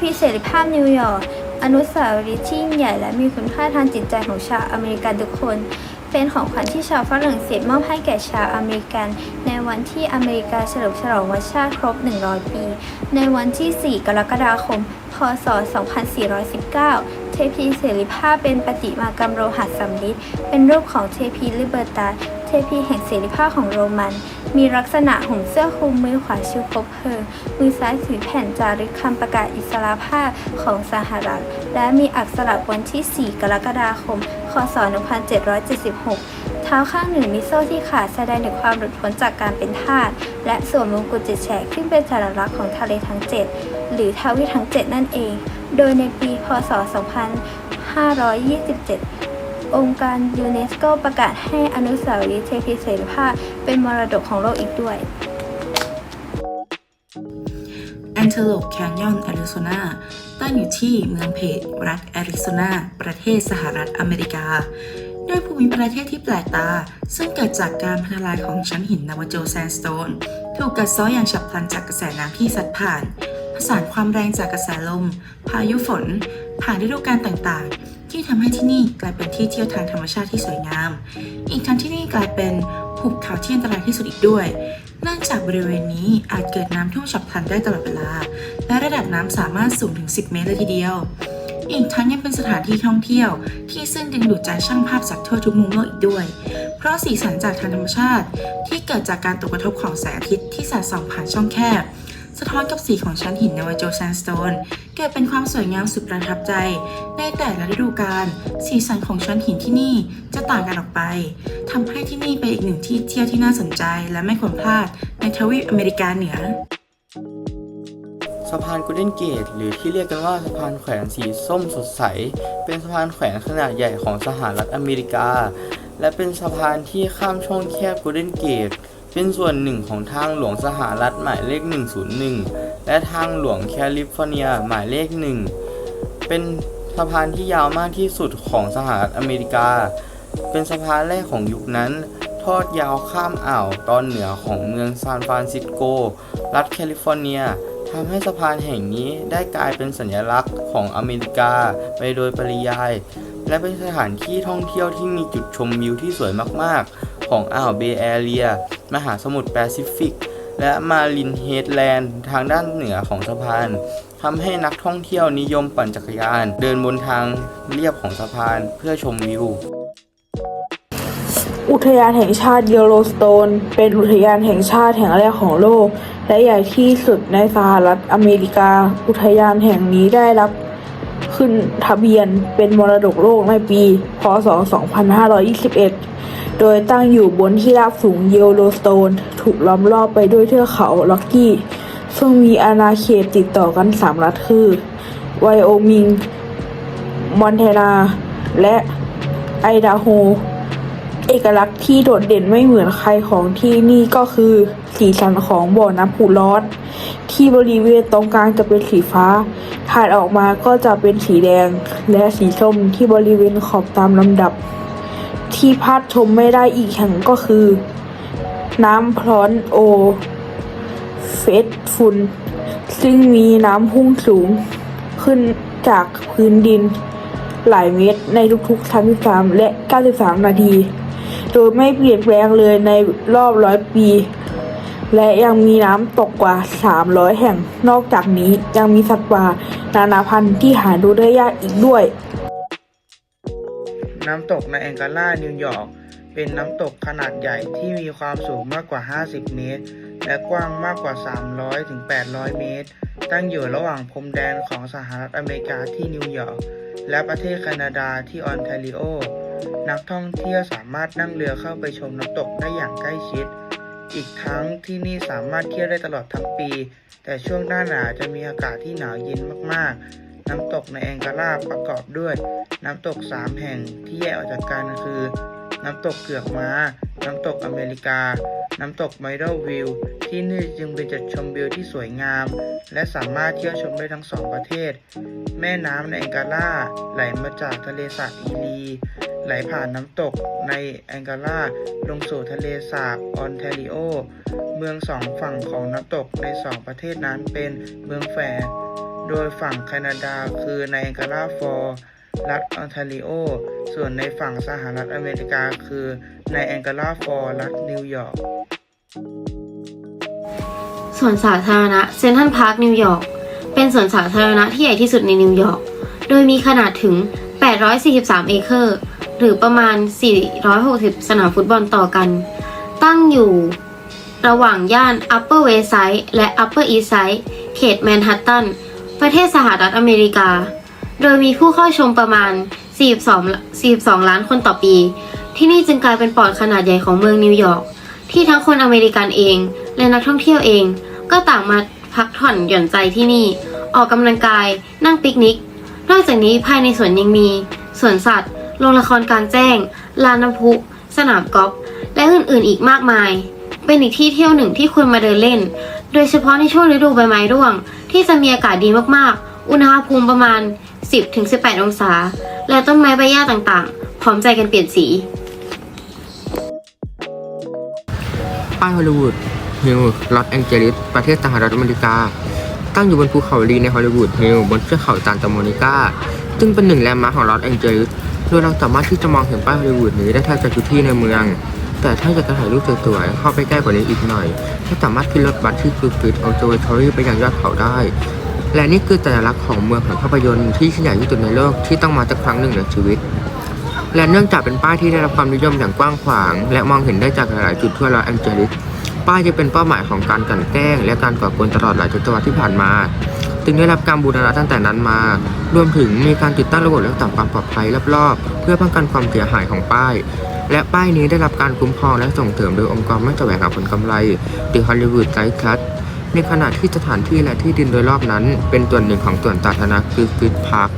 พีเสรีภาพนิวยอร์กอนุสาวรีย์ที่ยิ่งใหญ่และมีคุณค่าทางจิตใจของชาวอเมริกันทุกคน เป็นของขวัญที่ชาวฝรั่งเศสมอบให้แก่ชาวอเมริกัน ในวันที่อเมริกาเฉลิมฉลองวันชาติครบ 100 ปี ในวันที่ 4 กรกฎาคม พศ 2419 เทพีเสรีภาพเป็นปฏิมากรรมโลหะสำริดเป็นรูปของเทพีลิเบอร์ตาเทพีแห่งเสรีภาพของโรมัน มีลักษณะห่มเสื้อคลุมมือขวาชูคบเพลิงมือซ้ายถือแผ่นจารึกคำประกาศอิสรภาพของสหรัฐ และมีอักษรวันที่ 4 กรกฎาคม คศ 1776 เท้าข้างหนึ่งมีโซ่ที่ขาดแสดงถึงความหลุดพ้นจากการเป็นทาส และสวมมงกุฎเจ็ดแฉกขึ้นเป็นสัญลักษณ์ของทะเลทั้ง 7 หรือทวีทั้ง 7 นั่นเอง โดยในปี พศ 2527 องค์การยูเนสโกประกาศให้อนุสาวรีย์เทพีเสรีภาพเป็นมรดกของโลกอีกด้วยแอนเทโลปแคนยอนแอริโซนาตั้งอยู่ที่เมืองเพจรัฐแอริโซนา ประเทศสหรัฐอเมริกา ด้วยภูมิประเทศที่แปลกตา ซึ่งเกิดจากการพัฒนาของชั้นหินนาวโจแซนสโตน ถูกกัดเซ้ออย่างฉับพลันจากกระแสน้ำที่ซัดผ่าน ผสานความแรงจากกระแสลม พายุฝน ผ่านฤดูกาลต่างๆ ที่ทำให้ที่นี่กลายเป็นที่เที่ยวทางธรรมชาติที่สวยงาม อีกทั้งที่นี่กลายเป็นหุบเขาที่อันตรายที่สุดอีกด้วยเนื่องจากบริเวณนี้อาจเกิดน้ำท่วมฉับพลันได้ตลอดเวลา และระดับน้ำสามารถสูงถึง 10 เมตรเลยทีเดียว อีกทั้งยังเป็นสถานที่ท่องเที่ยว ที่ซึ่งดึงดูดใจช่างภาพจากทั่วทุกมุมโลกอีกด้วย เพราะสีสันจากทางธรรมชาติ ที่เกิดจากการตกกระทบของแสงอาทิตย์ที่สาดส่องผ่านช่องแคบ สะท้อนกับสีของชั้นหินในวาโจแซนสโตนเกิดเป็นความสวยงามสุดประทับใจ ในแต่ละฤดูกาลสีสันของชั้นหินที่นี่จะต่างกันออกไปทำให้ที่นี่เป็นอีกหนึ่งที่เที่ยวที่น่าสนใจ และไม่ควรพลาดในทวีปอเมริกาเหนือสะพานกูเดนเกตหรือที่เรียกกันว่าสะพานแขวนสีส้มสดใส เป็นสะพานแขวนขนาดใหญ่ของสหรัฐอเมริกา และเป็นสะพานที่ข้ามช่องแคบกูเดนเกต เป็นส่วนหนึ่งของทางหลวงสหรัฐหมายเลข 101 และทางหลวงแคลิฟอร์เนียหมายเลขหนึ่งเป็นสะพานที่ยาวมากที่สุดของสหรัฐอเมริกา เป็นสะพานแรกของยุคนั้น ทอดยาวข้ามอ่าวตอนเหนือของเมืองซานฟรานซิสโก รัฐแคลิฟอร์เนียทำให้สะพานแห่งนี้ได้กลายเป็นสัญลักษณ์ของอเมริกาไปโดยปริยาย และเป็นสถานที่ท่องเที่ยวที่มีจุดชมวิวที่สวยมาก ๆ ของอ่าวเบย์แอเรีย มหาสมุทรแปซิฟิก และมารินเฮดแลนด์ทางด้านเหนือของสะพานทำให้นักท่องเที่ยวนิยมปั่นจักรยาน เดินบนทางเรียบของสะพานเพื่อชมวิว อุทยานแห่งชาติเยลโลสโตน เป็นอุทยานแห่งชาติแห่งแรกของโลก และใหญ่ที่สุดในสหรัฐอเมริกา อุทยานแห่งนี้ได้รับขึ้นทะเบียนเป็นมรดกโลกในปี พศ 2521 โดยตั้งอยู่บนที่ราบสูงเยลโลสโตน ถูกล้อมรอบไปด้วยเทือกเขาล็อกกี้ ซึ่งมีอาณาเขตติดต่อกัน3รัฐคือ ไวโอมิง มอนเทนา และไอดาโฮ เอกลักษณ์ที่โดดเด่นไม่เหมือนใครของที่นี่ก็คือ สีสันของบ่อน้ำพุร้อนที่บริเวณตรงกลางจะเป็นสีฟ้าถ่ายออกมาก็จะเป็นสีแดง และสีส้มที่บริเวณขอบตามลำดับ ที่พลาดชมไม่ได้อีกแห่งก็คือ น้ำพร้อนโอ เฟสฟุนซึ่งมีน้ำพุ่งสูง ขึ้นจากพื้นดิน หลายเมตรในทุกๆ 33 และ 93 นาที โดยไม่เปลี่ยนแปลงเลยในรอบร้อยปี และยังมีน้ำตกกว่า 300 แห่ง นอกจากนี้ยังมีสัตว์ป่านานาพันธุ์ที่หาดูได้ยากอีกด้วย น้ำตกในแองการ่านิวยอร์กเป็นน้ำตกขนาดใหญ่ที่มีความสูงมากกว่า 50 เมตร และกว้างมากกว่า 300 ถึง 800 เมตร ตั้งอยู่ระหว่างพรมแดนของสหรัฐอเมริกาที่นิวยอร์กและประเทศแคนาดาที่ออนแทรีโอ นักท่องเที่ยวสามารถนั่งเรือเข้าไปชมน้ำตกได้อย่างใกล้ชิด อีกทั้งที่นี่สามารถเที่ยวได้ตลอดทั้งปี แต่ช่วงหน้าหนาวจะมีอากาศที่หนาวเย็นมากๆ น้ำตกในแองการ่าประกอบด้วย น้ำตก 3 แห่งที่แยกออกจากกันคือ น้ำตกเกือกม้า น้ำตกอเมริกา น้ำตกไมด l วิวที่นี่จึงเป็นจุดชมวิวที่สวยงาม และสามารถเที่ยวชมได้ทั้งสองประเทศ แม่น้ำในแองการ่าไหลมาจากทะเลสาบอีลีไหลผ่านน้ำตกในแองการ่าลงสู่ทะเลสาบออนแทรีโอ เมืองสองฝั่งของน้ำตกในสองประเทศนั้นเป็นเมืองแฝด โดยฝั่งแคนาดาคือไนแองการาฟอร์รัฐออนทาริโอ ส่วนในฝั่งสหรัฐอเมริกาคือไนแองการาฟอร์รัฐนิวยอร์กสวนสาธารณะเซนทรัลพาร์คนิวยอร์กเป็นสวนสาธารณะที่ใหญ่ที่สุดในนิวยอร์ก โดยมีขนาดถึง 843 เอเคอร์ หรือประมาณ 460 สนามฟุตบอลต่อกัน ตั้งอยู่ระหว่างย่าน Upper West Side และ Upper East Side เขตแมนฮัตตัน ประเทศสหรัฐอเมริกา โดยมีผู้เข้าชมประมาณ 42 42 ล้านคนต่อปี ที่นี่จึงกลายเป็นปอดขนาดใหญ่ของเมืองนิวยอร์กที่ทั้งคนอเมริกันเอง และนักท่องเที่ยวเอง ก็ต่างมาพักผ่อนหย่อนใจที่นี่ ออกกำลังกาย นั่งปิกนิก นอกจากนี้ภายในสวนยังมีสวนสัตว์ โรงละครกลางแจ้ง ลานน้ำพุ สนามกอล์ฟ และอื่นๆ อีกมากมาย เป็นอีกที่เที่ยวหนึ่งที่ควรมาเดินเล่น โดยเฉพาะในช่วงฤดูใบไม้ร่วง ที่จะมีอากาศดีมากๆ อุณหภูมิประมาณ 10-18 องศา และต้นไม้ใบหญ้าต่างๆ พร้อมใจกันเปลี่ยนสี ป้ายฮอลลีวูดฮิลล์ลอสแองเจลิส ประเทศสหรัฐอเมริกา ตั้งอยู่บนภูเขาลีในฮอลลีวูดฮิลล์บนเทือกเขาซานตาโมนิกา ซึ่งเป็นหนึ่งแลนด์มาร์คของลอสแองเจลิส โดยเราสามารถที่จะมองเห็นป้ายฮอลลีวูดนี้ได้แทบจะทุกที่ในเมือง แต่ถ้าอยากจะถ่ายรูปสวยๆเข้าไปใกล้กว่านี้อีกหน่อย ก็สามารถขึ้นรถบัสที่คือฟิตออโตเวทอรี่ไปยังยอดเขาได้ และนี่คือสัญลักษณ์ของเมืองแห่งภาพยนตร์ที่ใหญ่ที่สุดในโลกที่ต้องมาสักครั้งหนึ่งในชีวิต และเนื่องจากเป็นป้ายที่ได้รับความนิยมอย่างกว้างขวาง และมองเห็นได้จากหลายๆจุดทั่วลอสแองเจลิสป้ายจะเป็นเป้าหมายของการกลั่นแกล้ง และการก่อกวนตลอดหลายทศวรรษที่ผ่านมาจึงได้รับการบูรณะตั้งแต่นั้นมา รวมถึงมีการติดตั้งระบบรักษาความปลอดภัยรอบๆ เพื่อป้องกันความเสียหายของป้าย และป้ายนี้ได้รับการคุ้มครองและส่งเสริมโดยองค์กรไม่แสวงหาผลกำไร The Hollywood Guide Club ในขณะที่สถานที่และที่ดินโดยรอบนั้น เป็นส่วนหนึ่งของสวนสาธารณะคือฟิตพาร์ค